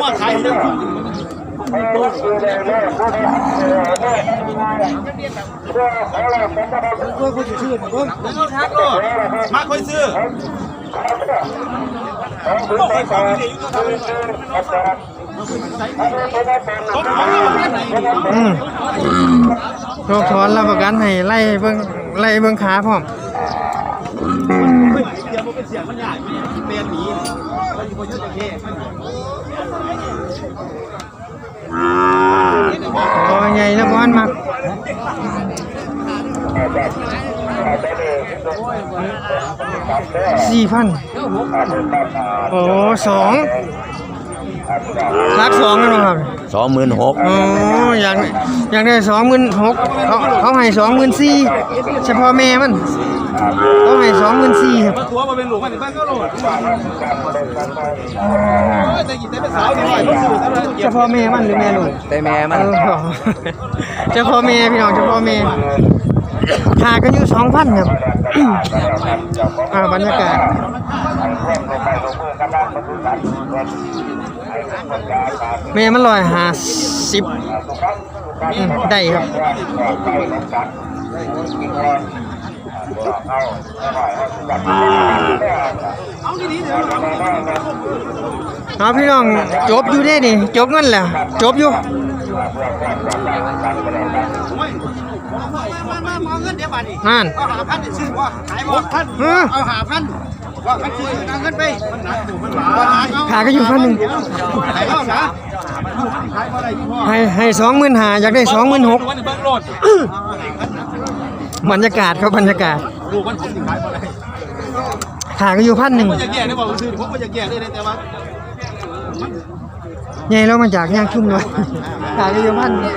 ว่าใครเนี่ยมาคนซื้อบอกให้ของดีอยู่นะครับผมขอ โรคถอนรับประกันให้ไล่เบิ่งไล่เบิ่งขาพร้อมไม่เสียงมันเป็นเสียงมันใหญ่เปลี่ยนหนีมันอยู่บนยอดตะเข้โอ้ยใหญ่แล้วบ้านมักสี่พันโอ้สอง รักสองกันบ่ครับสองหมื่นหกโอ้อยากอยากได้สองหมื่นหกเขาเขาให้สองหมื่นสี่เฉพาะแม่มันเขาให้สองหมื่นสี่ครับมาตัวมาเป็นหลวงมันบ้านก็โหลดแต่กินได้เป็นสาวนิดหน่อยก็ซื้อซะเลยเฉพาะแม่มันหรือแม่ลูกแต่แม่เอมันอเฉพาะแม่พี่น้องเฉพาะแม่ขากันอยู่สองพันครับอ่าบรรยากาศ แม่มันลอยหาสิบอืมได้ครับเอาดีๆเดี๋ยวเอาพี่น้องจบอยู่ได้นี่จบเงินแล้วจบอยู่มามามาเงินเดี๋ยวบาทนี่นั่นเอาหาพันซื้อว่าขายหมดพันเออเอาหาพัน ว่าพันซื้อเอาเงินไปมันหนักอยู่มันหนาขาก็อยู่พันหนึ่งขายเอานะขายอะไรที่พ่อให้ให้สองหมื่นหาอยากได้สองหมื่นหกวันนี้เบิ้งโหลดบรรยากาศครับบรรยากาศลูกมันผมสิขายอะไรขาก็อยู่พันหนึ่งผมจะแก่ได้บอกซื้อผมก็จะแก่ได้แต่ว่าใหญ่แล้วมาจากย่างชุ่มเลยขาก็อยู่พันหนึ่ง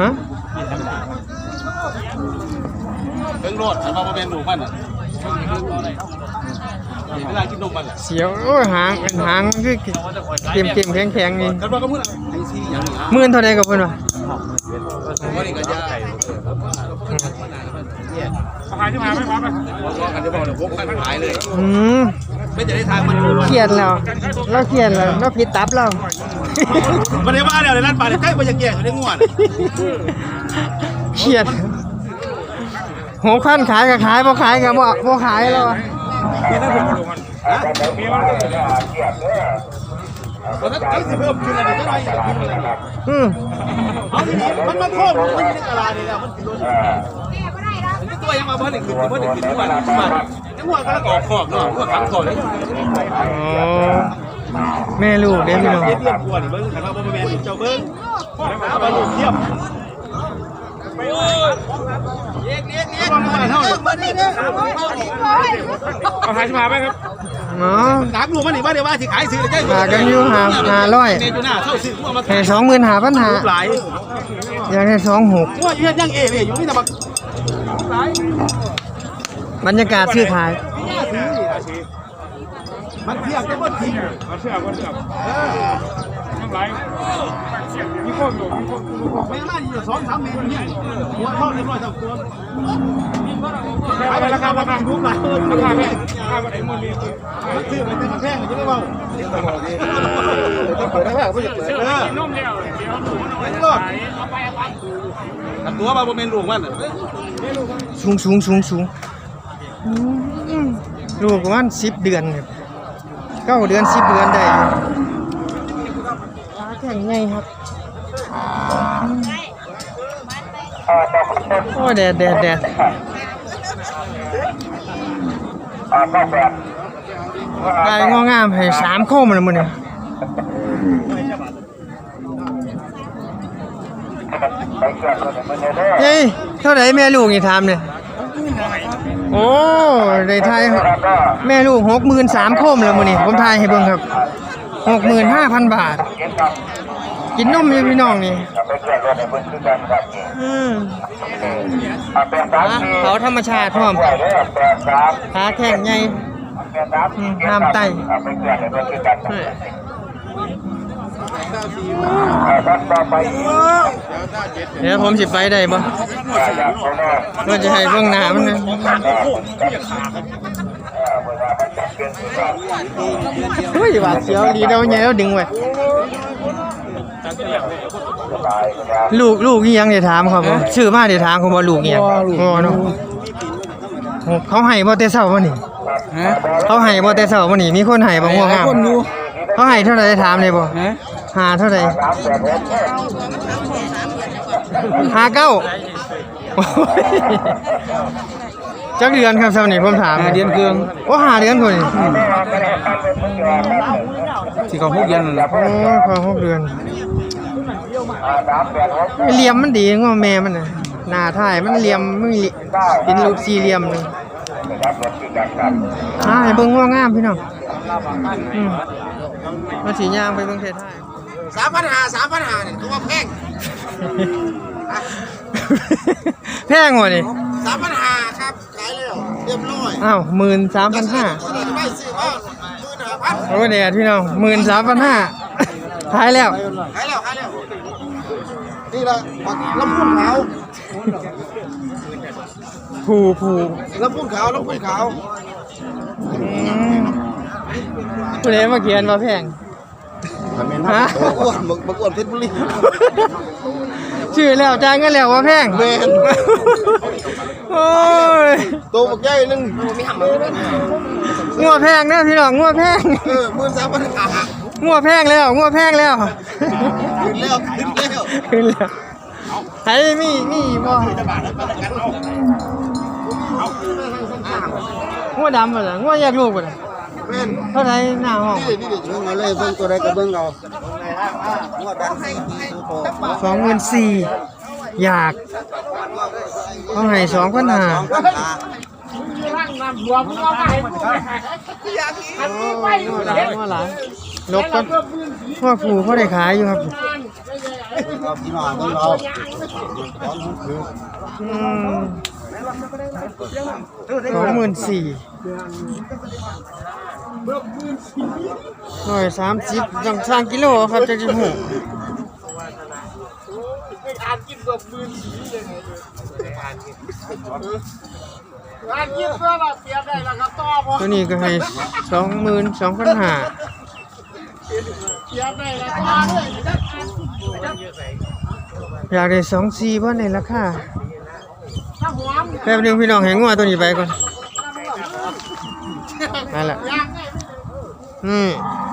ฮะเบิ้งโหลดมันมาเป็นลูกมันอะเวลากินนมมันเสียวโอ้ยหางหางมันคือเต็มเต็มแข็งแข็งนี่กันว่าก็มึงไอ้ซีอย่างนี้หมื่นเท่าใดกับเพิ่นวะผมว่านี่ก็จะขายที่มาไม่พอไหมกันจะบอกเลยพกกันขายเลยอืมไม่จะได้ทางมันเครียดแล้วเราเครียดแล้วเราผิดตับเรา มันได้ว่าเดี๋ยวในร้านปลาเนี่ยใกล้มันจะแก่อยู่ได้ง่วนเครียดหกพันขายก็ขายบ่ขายก็บ่บ่ขายแล้วมันก็ต้องสิเพิ่มขึ้นอะไรก็ได้อืมเอาทีนี้มันมาโค้งมันอยู่ในตลาดนี่แหละมันคือมันตัวยังมาเพิ่มอีกขึ้นเพิ่มอีกขึ้นทุกวันทุกวันยังหัวก็แล้วก่อขอบเนาะหัวขังขอบเลย อ๋อ แม่ลูกเด้พี่น้องเรียบเรียบกวนเบิ้งแต่ว่าบ่แม่นเจ้าเบิ้งเอาไปลูกเทียบเย็กเย็กเย็กมาเท่ามันนี่เด้อเอาหาชิมาไหมครับอ๋อหนักลูกมันนี่ว่าเดี๋ยวว่าสิขายซื้อได้หากันอยู่หาหาร้อยเนอยู่หน้าเท่าซื้อเอามาให้สองหมื่นหาพันหาหลายอยากได้สองหกว่าอยู่ยังเอเลยอยู่นี่แต่บักหลายบรรยากาศซื้อขาย มันเทียบจะบ่ทิ้งเอาเชือกเอาเชือกน้ำไหลมีคตรอยู่มีคตรมีโคตรไม่น่าอยู่สองสามเมตรเนี่ยหัวเท่าเรียบร้อยทั้งตัวไปราคาประมาณทุกหลายราคาแพงราคาไอ้มันมีมันซื้อมันเป็นแพงจะไม่เบาเปิดได้แพงไม่เปิดเออนุ่มเดียวเดี๋ยวหมูไม่รอดตัวมาบ่เป็นลูกมันสูงสูงสูงสูงลูกประมาณสิบเดือนครับ เก้าเดือนสิบเดือนได้อยู่ขาแข็งไงครับอืมโอ้ยแดดแดดแดดได้งองามให้สามโค้งมันเลยมันเนี่ยเฮ้ยเท่าไหร่แม่ลูกนี่ถามเนี่ย โอ้ได้ทายแม่ลูกหกหมื่นสามโคมแล้วมันนี่ผมทายให้เบิ่งครับหกหมื่นห้าพันบาท กินนมอยู่พี่น้องนี่อืมอะเขาธรรมชาติพร้อมขาแข็งใหญ่อืมห้ามไต่ ไม่เกินเลยด้วยกันเฮ้ยต่อไปเดี๋ยวผมสิไปได้บ่อยากเขาเนี่ยว่าจะให้เบื้องหน้ามันนะเฮ้ยบาดเสียวดีเดาใหญ่แล้วดึงไว้ลูกลูกนี่ยังได้ถามเขาบ่ชื่อมาได้ถามเขาบ่ลูกนี่ยังบ่เนาะโอ้เขาให้บ่แต่เช้าบ่นี่เขาให้บ่แต่เช้าบ่นี่มีคนให้บ่ง่วงงามเขาให้เท่าไหร่ได้ถามได้บ่ หาเท่าไหร่หาเก้าโอ้ยจักเดือนครับเช้านี้ผมถามเดือนเครื่องโอ้หาเดือนพุ่นนี่ที่เขาพูดยันนั่นแหละโอ้พอหกเดือนเหลี่ยมมันดีงอแม่มันน่ะหน้าท้ายมันเหลี่ยมมันเหลี่ยมเป็นรูปสี่เหลี่ยมหนึงอ่าให้เบิ่งง่วงงามพี่น้องอืมมาสีย่างไปเบิ่งเทศไทย สามพันหาสามพันหาเนี่ยคือว่าแพงแพงกว่านี่สามพันหาครับขายแล้วเรียบร้อยอ้าวหมื่นสามพันห้าไม่ซื้อว่าหมื่นห้าพันโอ้เดียพี่น้องหมื่นสามพันห้าขายแล้วขายแล้วขายแล้วนี่ละลำพูนขาวผูผูลำพูนขาวลำพูนขาวอืมผู้ใดมาเขียนว่าแพง ฮะ บักอ้วนบักบักอ้วนเพชรบุรีชื่อแล้วจ่ายเงินแล้วว่าแพงแม่นโอ้ยตัวบักใหญ่หนึงมีหำมืองัวแพงเด้อพี่น้องงัวแพงเออหมื่นสามพันหางัวแพงแล้วงัวแพงแล้ว ขึ้นแล้วขึ้นแล้วขึ้นแล้วไอ้มีมีบ่งัวดำบ่ล่ะงัวแยกลูกบ่ล่ะ แม่นเท่าไหร่หน้าห้องนี่นี่นี่เบิ่งเอาเลยเบิ่งตัวใดก็เบิ่งเอาหัวดันให้ตัวโตสองหมื่นสี่อยากเขาให้สองพันห้ารวมเอาไปให้กูอันนี้ไปงัวหลายงัวหลายลบกันงัวผูเขาได้ขายอยู่ครับเอาพี่น้องเบิ่งเอาตอนมันคือสองหมื่นสี่ ร้อยสามสิบต้องสร้างกิโลครับจะจะหูอ่านกินกับมือสีเลยอ่านกินเพื่อเราเสียได้แล้วก็ต่อพอตัวนี้ก็ให้สองหมื่นสองพันห้าเสียได้แล้วต่อเลยอยากได้สองสี่เพราะในราคาแป๊บหนึงพี่น้องแหงงัวตัวนี้ไปก่อนนั่นแหละ 嗯。